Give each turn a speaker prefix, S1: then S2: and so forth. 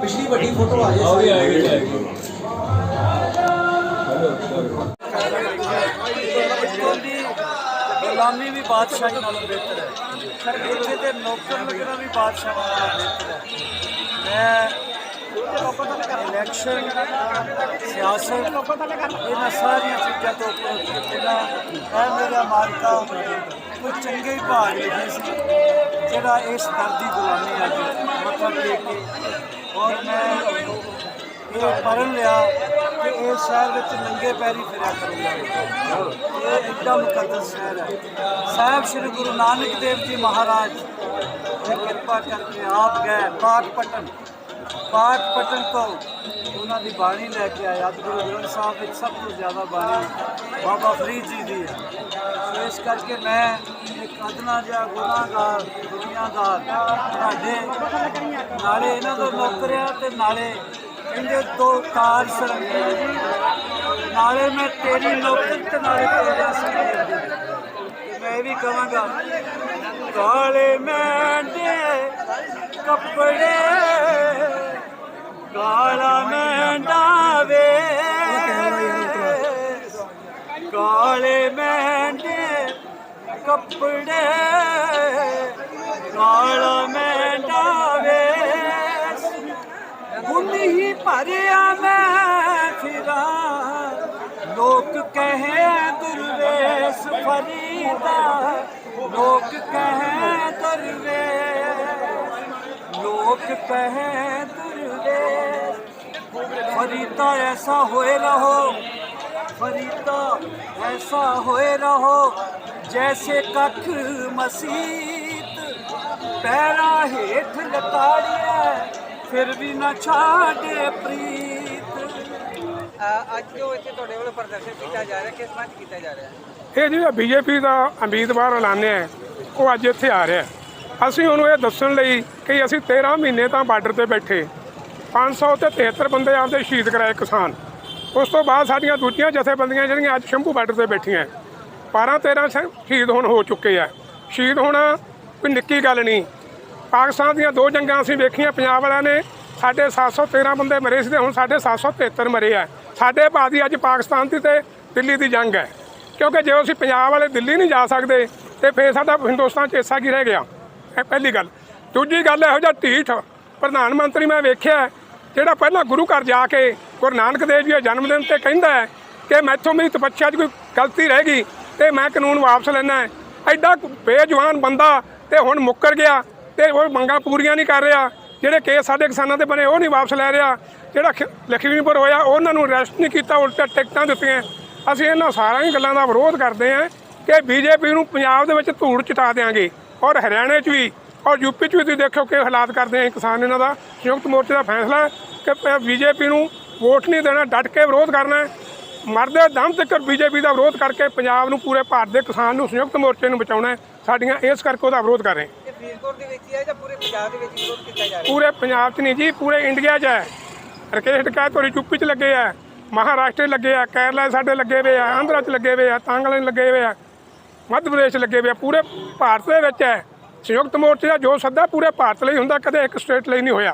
S1: ਪਿਛਲੀ ਵੱਡੀ ਫੋਟੋ ਆ
S2: ਆ
S3: ਗੁਲਾਮੀ ਵੀ ਬਾਦਸ਼ਾਹੀ ਨਾਲੋਂ ਬਿਹਤਰ ਹੈ। ਪਰ ਇੱਥੇ ਤੇ ਨੌਕਰ ਲੱਗਣਾ ਵੀ ਬਾਦਸ਼ਾਹ ਨਾਲੋਂ ਬਿਹਤਰ ਹੈ। ਮੈਂ ਇਲੈਕਸ਼ਨ ਸਿਆਸਤ, ਇਹਨਾਂ ਸਾਰੀਆਂ ਚੀਜ਼ਾਂ ਤੋਂ ਉੱਪਰ ਜਿਹੜਾ ਹੈ ਮੇਰਾ ਮਾਲਕਾ ਕੋਈ ਚੰਗੇ ਹੀ ਭਾਗ ਲਿਖੇ ਸੀ, ਜਿਹੜਾ ਇਸ ਦਰ ਦੀ ਗੁਲਾਮੀ ਅੱਜ ਮੱਥਾ ਟੇਕ ਕੇ। ਔਰ ਮੈਂ ਇਹ ਪੜ੍ਹ ਲਿਆ ਕਿ ਇਹ ਸ਼ਹਿਰ ਵਿੱਚ ਨੰਗੇ ਪੈਰੀ ਫਿਰਿਆ ਕਰੂੰਗਾ ਇਹ ਇੱਡਾ ਮੁਕੱਦਸ ਸ਼ਹਿਰ ਹੈ। ਸਾਹਿਬ ਸ੍ਰੀ ਗੁਰੂ ਨਾਨਕ ਦੇਵ ਜੀ ਮਹਾਰਾਜ ਦੀ ਕਿਰਪਾ ਕਰਕੇ ਆਪ ਗਏ ਪਾਕਪਟਨ ਪਾਕਪਟਨ ਤੋਂ ਉਹਨਾਂ ਦੀ ਬਾਣੀ ਲੈ ਕੇ ਆਇਆ ਗੁਰੂ ਗ੍ਰੰਥ ਸਾਹਿਬ ਵਿੱਚ ਸਭ ਤੋਂ ਜ਼ਿਆਦਾ ਬਾਣੀ ਬਾਬਾ ਫਰੀਦ ਜੀ ਦੀ ਹੈ। ਸੋ ਇਸ ਕਰਕੇ ਮੈਂ ਇੱਕ ਅਦਨਾ ਜਿਹਾ ਗੁਨਾਹਗਾਰ, ਦੁਨੀਆਦਾਰ, ਤੁਹਾਡੇ ਨਾਲੇ ਇਹਨਾਂ ਤੋਂ ਨੌਕਰਿਆ ਤੇ ਨਾਲੇ ਕਹਿੰਦੇ ਦੋ ਕਾਜ ਸਨ। ਨਾਲੇ ਮੈਂ ਤੇਰੀ ਨੌਕਰ ਤੇ ਨਾਲੇ ਤੇਰਾ ਸਰੰਗੇ ਮੈਂ ਇਹ ਵੀ ਕਹਾਂਗਾ ਕਾਲੇ ਮੈਂਡੇ ਕੱਪੜੇ ਕਾਲਾ ਮੈਂ ਡਾਵੇ ਕਾਲੇ ਮੈਂਡੇ ਕੱਪੜੇ ਕਾਲਾ ਮੈਂਡਾ ਵੇ ਭਰਿਆ ਮੈਂ ਫਿਰਾਂ ਲੋਕ ਕਹੇ ਦੁਰਵੇਸ਼ ਫਰੀਦਾ। ਲੋਕ ਕਹੇ ਦਰਵੇਸ਼। ਲੋਕ ਕਹੇ ਦੁਰਵੇਸ਼। ਫਰੀਦਾ ਐਸਾ ਹੋਏ ਰਹੋ। ਫਰੀਦਾ ਐਸਾ ਹੋਏ ਰਹੋ, ਜੈਸੇ ਕੱਖ ਮਸੀਤ। ਪੈਰਾਂ ਹੇਠ ਲਤਾੜੀਐ। ਫਿਰ ਵੀ ਨਾ ਛਾੜੇ ਪ੍ਰੀਤ।
S4: ਅ, ਅੱਜ ਜੋ ਇੱਥੇ ਤੁਹਾਡੇ ਵੱਲੋਂ ਪ੍ਰਦਰਸ਼ਨ ਕੀਤਾ ਜਾ ਰਿਹਾ ਕਿਸ ਮੰਚ ਕੀਤਾ ਜਾ ਰਿਹਾ? ਹੈ
S5: ਇਹ ਜਿਹੜਾ ਬੀਜੇਪੀ ਦਾ ਉਮੀਦਵਾਰ ਐਲਾਨਿਆ ਹੈ। ਉਹ ਅੱਜ ਇੱਥੇ ਆ ਰਿਹਾ। ਅਸੀਂ ਉਹਨੂੰ ਇਹ ਦੱਸਣ ਲਈ ਕਿ ਅਸੀਂ 13 ਮਹੀਨੇ ਤਾਂ ਬਾਰਡਰ ਤੇ ਬੈਠੇ। 500 ਤੇ 73 ਬੰਦੇ ਆਪਦੇ ਸ਼ਹੀਦ ਕਰਾਏ ਕਿਸਾਨ। ਉਸ ਤੋਂ ਬਾਅਦ ਸਾਡੀਆਂ ਦੂਜੀਆਂ ਜਥੇਬੰਦੀਆਂ ਜਿਹੜੀਆਂ ਅੱਜ ਸ਼ੰਭੂ ਬਾਰਡਰ ਤੇ ਬੈਠੀਆਂ 12 13 ਸ਼- ਸ਼ਹੀਦ ਹੁਣ ਹੋ ਚੁੱਕੇ ਆ। ਸ਼ਹੀਦ ਹੋਣਾ ਕੋਈ ਨਿੱਕੀ ਗੱਲ ਨਹੀਂ। ਪਾਕਿਸਤਾਨ ਦੀਆਂ ਦੋ ਜੰਗਾਂ ਅਸੀਂ ਵੇਖੀਆਂ, ਪੰਜਾਬ ਵਾਲਿਆਂ ਨੇ ਸਾਡੇ 713 ਬੰਦੇ ਮਰੇ ਸੀ ਤੇ ਹੁਣ ਸਾਡੇ 773 ਮਰੇ ਆ। ਸਾਡੇ ਬਾਦੀ ਅੱਜ ਪਾਕਿਸਤਾਨ ਦੀ ਤੇ ਦਿੱਲੀ ਦੀ ਜੰਗ ਹੈ। ਕਿਉਂਕਿ ਜੇ ਅਸੀਂ ਪੰਜਾਬ ਵਾਲੇ ਦਿੱਲੀ ਨਹੀਂ ਜਾ ਸਕਦੇ, ਤੇ ਫੇਰ ਸਾਡਾ ਹਿੰਦੁਸਤਾਨ ਚ ਹਿੱਸਾ ਕੀ ਰਹਿ ਗਿਆ? ਇਹ ਪਹਿਲੀ ਗੱਲ। ਦੂਜੀ ਗੱਲ ਇਹੋ ਜਿਹਾ ਢੀਠ ਪ੍ਰਧਾਨ ਮੰਤਰੀ ਮੈਂ ਵੇਖਿਆ ਜਿਹੜਾ ਪਹਿਲਾਂ ਗੁਰੂ ਘਰ ਜਾ ਕੇ ਗੁਰੂ ਨਾਨਕ ਦੇਵ ਜੀ ਦੇ ਜਨਮ ਦਿਨ ਤੇ ਕਹਿੰਦਾ ਹੈ ਕਿ ਮੈਥੋਂ ਮੇਰੀ ਤਪੱਛਾ 'ਚ ਕੋਈ ਗਲਤੀ ਰਹਿ ਗਈ, ਤੇ ਮੈਂ ਕਾਨੂੰਨ ਵਾਪਸ ਲੈਣਾ ਹੈ। ਐਡਾ ਕੁ ਬੇਜਵਾਨ ਬੰਦਾ ਤੇ ਹੁਣ ਮੁੱਕਰ ਗਿਆ। ਤੇ ਉਹ ਮੰਗਾਂ ਪੂਰੀਆਂ ਨਹੀਂ ਕਰ ਰਿਹਾ। ਜਿਹੜੇ ਕੇਸ ਸਾਡੇ ਕਿਸਾਨਾਂ ਦੇ ਬਣੇ, ਉਹ ਨਹੀਂ ਵਾਪਸ ਲੈ ਰਿਹਾ। ਜਿਹੜਾ ਖ- ਲਖਮੀਪੁਰ ਹੋਇਆ, ਉਹਨਾਂ ਨੂੰ ਅਰੈਸਟ ਨਹੀਂ ਕੀਤਾ ਉਲਟਾ ਟਿਕਟਾਂ ਦਿੱਤੀਆਂ। ਅਸੀਂ ਇਹਨਾਂ ਸਾਰੀਆਂ ਗੱਲਾਂ ਦਾ ਵਿਰੋਧ ਕਰਦੇ ਹਾਂ ਕਿ ਬੀਜੇਪੀ ਨੂੰ ਪੰਜਾਬ ਦੇ ਵਿੱਚ ਧੂੜ ਚਟਾ ਦੇਾਂਗੇ ਔਰ ਹਰਿਆਣੇ 'ਚ ਵੀ ਔਰ ਯੂਪੀ 'ਚ ਵੀ ਤੁਸੀਂ ਦੇਖਿਓ ਕਿ ਹਾਲਾਤ ਕਰਦੇ ਆ ਕਿਸਾਨ ਇਹਨਾਂ ਦਾ। ਸੰਯੁਕਤ ਮੋਰਚੇ ਦਾ ਫੈਸਲਾ ਹੈ ਕਿ ਬੀਜੇਪੀ ਨੂੰ ਵੋਟ ਨਹੀਂ ਦੇਣਾ, ਡਟ ਕੇ ਵਿਰੋਧ ਕਰਨਾ ਹੈ। ਮਰਦੇ ਦਮ ਤੱਕ ਬੀਜੇਪੀ ਦਾ ਵਿਰੋਧ ਕਰਕੇ ਪੰਜਾਬ ਨੂੰ ਪੂਰੇ ਭਾਰਤ ਦੇ ਕਿਸਾਨ ਨੂੰ ਸੰਯੁਕਤ ਮੋਰਚੇ ਨੂੰ ਬਚਾਉਣਾ ਸਾਡੀਆਂ ਇਸ ਕਰਕੇ ਉਹਦਾ ਵਿਰੋਧ ਕਰ ਰਹੇ
S4: ਫਰੀਦਕੋਟ ਦੇ ਵਿੱਚ ਹੀ ਹੈ ਜਾਂ ਪੂਰੇ ਪੰਜਾਬ ਦੇ ਵਿੱਚ ਵਿਰੋਧ ਕੀਤਾ ਜਾ ਰਿਹਾ
S5: ਪੂਰੇ ਪੰਜਾਬ 'ਚ ਨਹੀਂ ਜੀ, ਪੂਰੇ ਇੰਡੀਆ 'ਚ ਹੈ। ਰਕੇਸ਼ ਟਕਾ ਤੁਹਾਡੀ ਯੂਪੀ 'ਚ ਲੱਗੇ ਆ, ਮਹਾਰਾਸ਼ਟਰ ਲੱਗੇ ਆ, ਕੇਰਲਾ ਸਾਡੇ ਲੱਗੇ ਹੋਏ ਆ, ਆਂਧਰਾ 'ਚ ਲੱਗੇ ਹੋਏ ਆ, ਤਾਂਗਲਾ 'ਚ ਲੱਗੇ ਹੋਏ ਆ, ਮੱਧ ਪ੍ਰਦੇਸ਼ ਲੱਗੇ ਹੋਏ ਆ, ਪੂਰੇ ਭਾਰਤ ਦੇ ਵਿੱਚ ਹੈ। ਸੰਯੁਕਤ ਮੋਰਚੇ ਦਾ ਜੋ ਸੱਦਾ ਪੂਰੇ ਭਾਰਤ ਲਈ ਹੁੰਦਾ, ਕਦੇ ਇੱਕ ਸਟੇਟ ਲਈ ਨਹੀਂ ਹੋਇਆ।